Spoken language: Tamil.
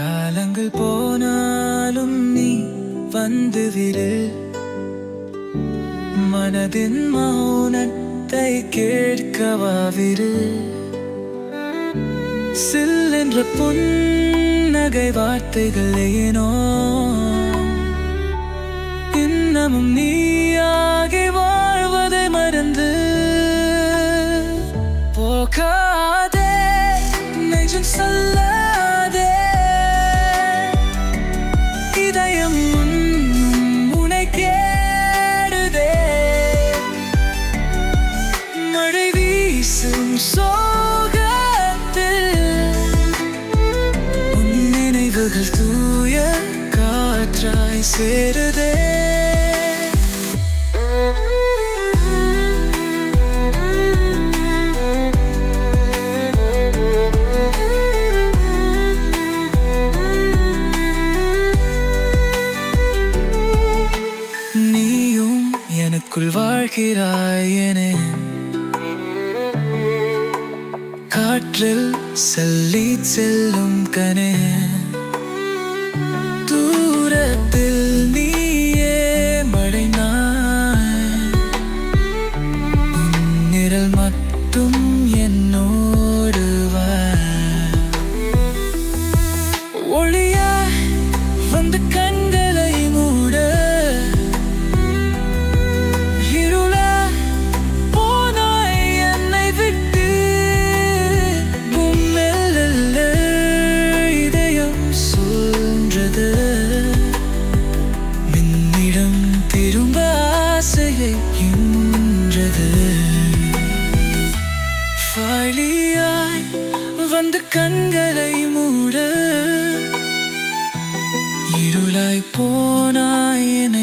காலங்கள் போனாலும் நீ வந்து விரு மனதின் மௌனத்தை கேட்கவாவிரு சில்லென்ற புன்னகை வார்த்தைகள் ஏனோ? இன்னமும் நீயாகி வாழ்வதை மறந்து போகாதே. நெஞ்சம் சொல்ல வீசும் சோகத்தில் உன் நினைவுகள் தூய காற்றாய் சேருதே. நீயும் எனக்குள் வாழ்கிறாய் காற்றில் செல்லி செல்லும் கனே. தூரத்தில் நீயே மழை நாய் மட்டும் என்னோடு ஒளியா வந்து வந்து கண்களை மூட. இருளாய் போனாய் என்னை